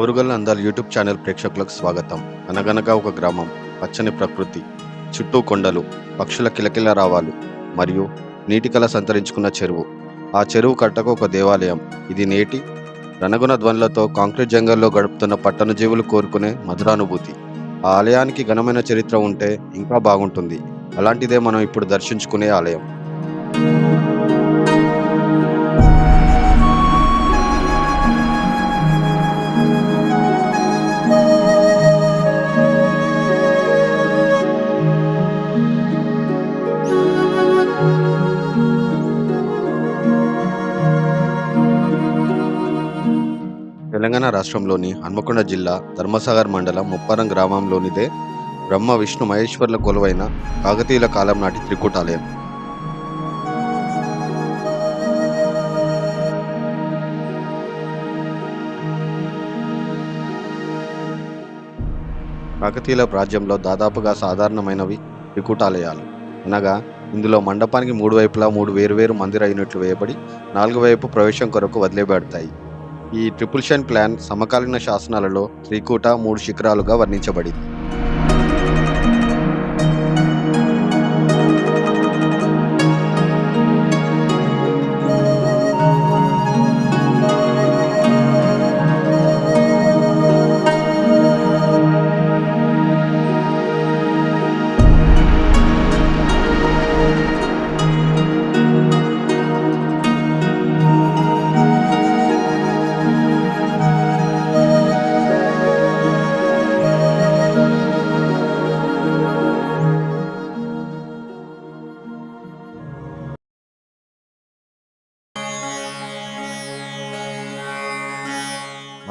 ఊరుగల్ల అందాల్ YouTube channel ప్రేక్షకులకు స్వాగతం. అనగనగా ఒక గ్రామం పచ్చని ప్రకృతి చుట్టూ కొండలు పక్షుల కిలకిల రావాలు మరియు నీటి కల సంతరించుకున్న చెరువు. ఆ చెరువు కట్టకు ఒక దేవాలయం. ఇది నేటి రణగుణ ధ్వనులతో కాంక్రీట్ జంగల్లో గడుపుతున్న పట్టణ జీవులు కోరుకునే మధురానుభూతి. ఆ ఆలయానికి ఘనమైన చరిత్ర ఉంటే ఇంకా బాగుంటుంది. అలాంటిదే మనం ఇప్పుడు దర్శించుకునే ఆలయం. తెలంగాణ రాష్ట్రంలోని హన్మకొండ జిల్లా ధర్మసాగర్ మండలం ముప్పారం గ్రామంలోనిదే బ్రహ్మ విష్ణు మహేశ్వర్ల కొలువైన కాకతీయుల కాలం నాటి త్రికూటాలయం. కాకతీయుల రాజ్యంలో దాదాపుగా సాధారణమైనవి త్రికూటాలయాలు. అనగా ఇందులో మండపానికి మూడు వైపులా మూడు వేరువేరు మందిర యూనిట్లు వేయబడి నాలుగు వైపు ప్రవేశం కొరకు వదిలేబెడతాయి ఈ ట్రిపుల్ షైన్ ప్లాన్ సమకాలీన శాసనాలలో త్రికూట మూడు శిఖరాలుగా వర్ణించబడింది.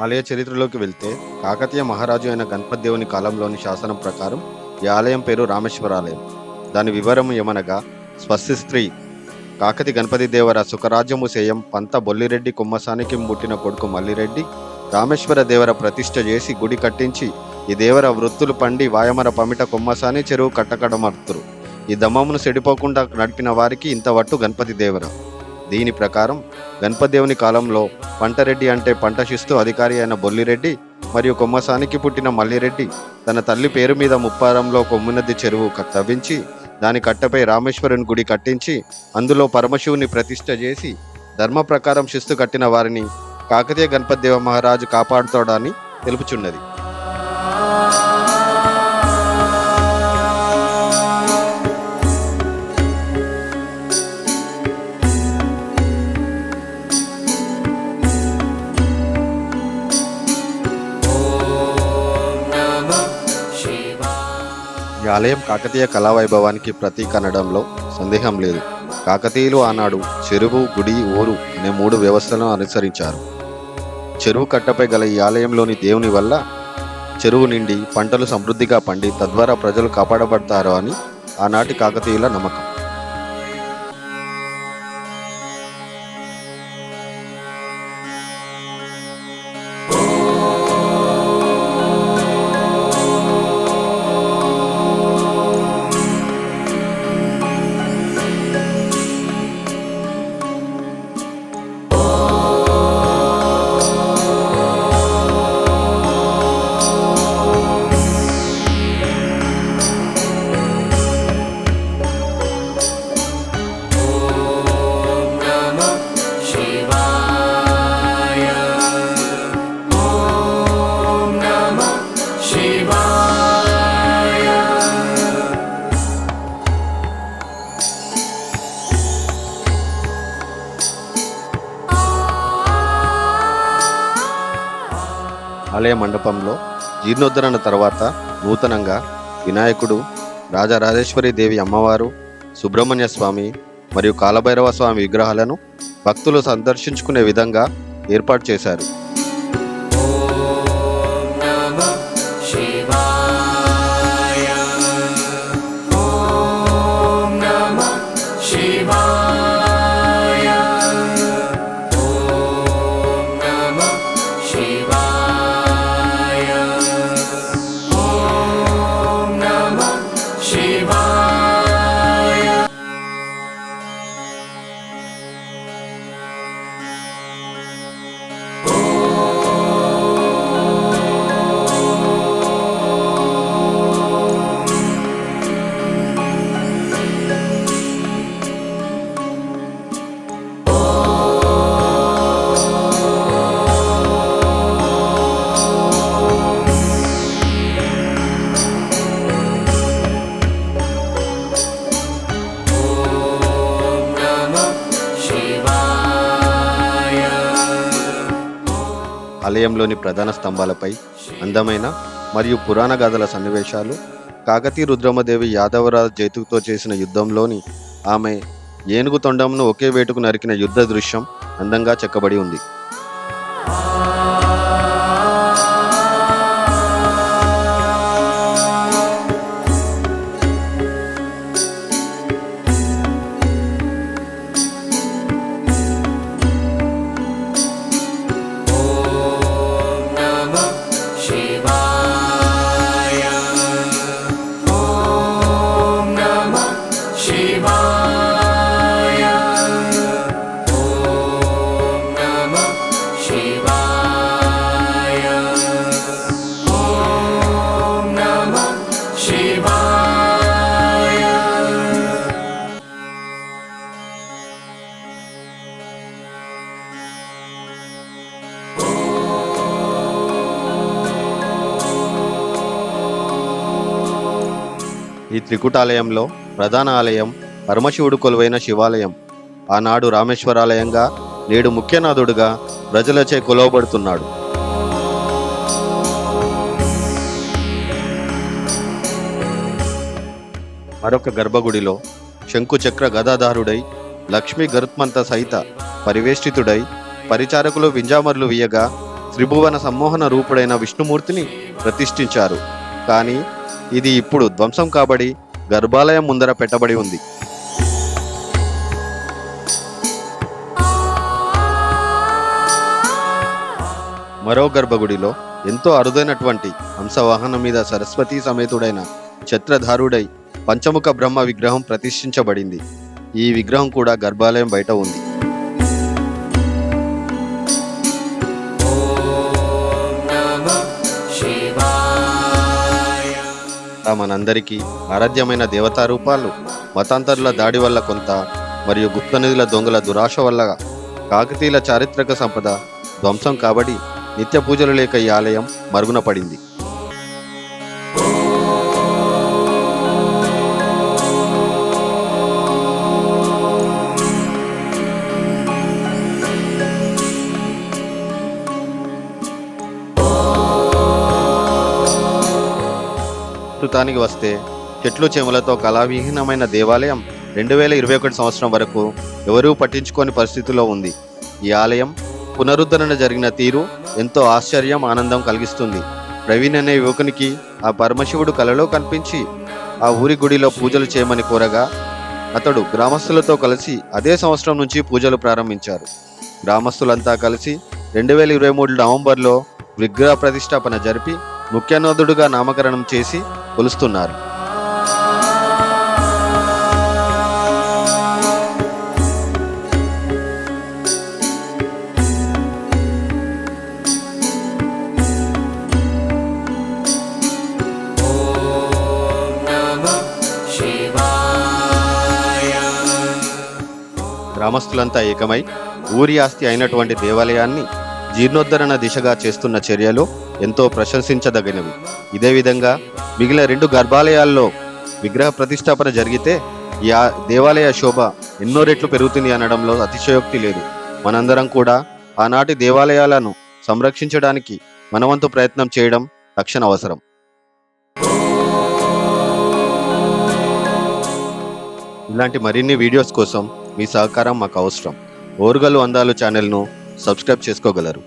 ఆలయ చరిత్రలోకి వెళ్తే కాకతీయ మహారాజు అయిన గణపతి దేవుని కాలంలోని శాసనం ప్రకారం ఈ ఆలయం పేరు రామేశ్వరాలయం. దాని వివరం ఏమనగా స్వస్తి స్త్రీ కాకతి గణపతి దేవర సుఖరాజ్యము సేయం పంత బొల్లిరెడ్డి కుమ్మసానికి ముట్టిన కొడుకు మల్లిరెడ్డి రామేశ్వర దేవర ప్రతిష్ఠ చేసి గుడి కట్టించి ఈ దేవర వృత్తులు పండి వాయమర పమిట కొమ్మసాని చెరువు కట్టకడమర్తురు. ఈ దమమును సెడిపోకుండా నడిపిన వారికి ఇంతవట్టు గణపతి దేవర దీని ప్రకారం గణపతిదేవుని కాలంలో పంటరెడ్డి అంటే పంట శిస్తు అధికారి అయిన బొల్లిరెడ్డి మరియు కొమ్మసానికి పుట్టిన మల్లిరెడ్డి తన తల్లి పేరు మీద ముప్పారంలో కొమ్మునది చెరువు తవ్వించి దాని కట్టపై రామేశ్వరుని గుడి కట్టించి అందులో పరమశివుని ప్రతిష్ఠ చేసి ధర్మ ప్రకారం శిస్తు కట్టిన వారిని కాకతీయ గణపతి దేవ మహారాజు కాపాడుతాడని తెలుపుచున్నది. ఈ ఆలయం కాకతీయ కళావైభవానికి ప్రతీక అనడంలో సందేహం లేదు. కాకతీయులు ఆనాడు చెరువు గుడి ఊరు అనే మూడు వ్యవస్థలను అనుసరించారు. చెరువు కట్టపై గల ఈ ఆలయంలోని దేవుని వల్ల చెరువు నిండి పంటలు సమృద్ధిగా పండి తద్వారా ప్రజలు కాపాడబడతారు అని ఆనాటి కాకతీయుల నమ్మకం. ఆలయ మండపంలో జీర్ణోద్ధరణ తర్వాత నూతనంగా వినాయకుడు రాజరాజేశ్వరి దేవి అమ్మవారు సుబ్రహ్మణ్య స్వామి మరియు కాలభైరవ స్వామి విగ్రహాలను భక్తులు సందర్శించుకునే విధంగా ఏర్పాటు చేశారు. ఆలయంలోని ప్రధాన స్తంభాలపై అందమైన మరియు పురాణ గాథల సన్నివేశాలు కాకతీ రుద్రమదేవి యాదవరాజు జైతుకుతో చేసిన యుద్ధంలోని ఆమె ఏనుగు తొండంను ఒకే వేటుకు నరికిన యుద్ధ దృశ్యం అందంగా చెక్కబడి ఉంది. ఈ త్రికుటాలయంలో ప్రధాన ఆలయం పరమశివుడు కొలువైన శివాలయం. ఆనాడు రామేశ్వరాలయంగా నేడు ముఖ్యనాథుడుగా ప్రజలచే కొలవబడుతున్నాడు. మరొక గర్భగుడిలో శంకుచక్ర గదాధారుడై లక్ష్మీ గరుత్మంత సహిత పరివేష్టితుడై పరిచారకులు వింజామర్లు వీయగా త్రిభువన సమ్మోహన రూపుడైన విష్ణుమూర్తిని ప్రతిష్ఠించారు. కానీ ఇది ఇప్పుడు ధ్వంసం కాబడి గర్భాలయం ముందర పెట్టబడి ఉంది. మరో గర్భగుడిలో ఎంతో అరుదైనటువంటి హంసవాహనం మీద సరస్వతీ సమేతుడైన ఛత్రధారుడై పంచముఖ బ్రహ్మ విగ్రహం ప్రతిష్ఠించబడింది. ఈ విగ్రహం కూడా గర్భాలయం బయట ఉంది. ఆ మనందరికీ ఆరాధ్యమైన దేవతా రూపాలు మతాంతరుల దాడి వల్ల కొంత మరియు గుప్తనిధుల దొంగల దురాశ వల్ల కాకతీయుల చారిత్రక సంపద ధ్వంసం కాబడి నిత్య పూజలు లేక ఈ ఆలయం మరుగున పడింది. ప్రస్తుతానికి వస్తే చెట్లు చేమలతో కళావిహీనమైన దేవాలయం రెండు వేల ఇరవై ఒకటి సంవత్సరం వరకు ఎవరూ పట్టించుకోని పరిస్థితిలో ఉంది. ఈ ఆలయం పునరుద్ధరణ జరిగిన తీరు ఎంతో ఆశ్చర్యం ఆనందం కలిగిస్తుంది. ప్రవీణ్ అనే యువకునికి ఆ పరమశివుడు కలలో కనిపించి ఆ ఊరి గుడిలో పూజలు చేయమని కోరగా అతడు గ్రామస్తులతో కలిసి అదే సంవత్సరం నుంచి పూజలు ప్రారంభించారు. గ్రామస్తులంతా కలిసి రెండు వేల ఇరవై మూడు నవంబర్లో విగ్రహ ప్రతిష్టాపన జరిపి ముఖ్యనదుడుగా నామకరణం చేసి కొలుస్తున్నారు. గ్రామస్తులంతా ఏకమై ఊరి ఆస్తి అయినటువంటి దేవాలయాన్ని జీర్ణోద్ధరణ దిశగా చేస్తున్న చర్యలో ఎంతో ప్రశంసించదగినవి. ఇదే విధంగా మిగిలిన రెండు గర్భాలయాల్లో విగ్రహ ప్రతిష్టాపన జరిగితే ఈ దేవాలయ శోభ ఎన్నో రెట్లు పెరుగుతుంది అనడంలో అతిశయోక్తి లేదు. మనందరం కూడా ఆనాటి దేవాలయాలను సంరక్షించడానికి మనవంతు ప్రయత్నం చేయడం తక్షణ అవసరం. ఇలాంటి మరిన్ని వీడియోస్ కోసం మీ సహకారం మాకు అవసరం. ఓరుగలు అందాలు ఛానల్ను సబ్స్క్రైబ్ చేసుకోగలరు.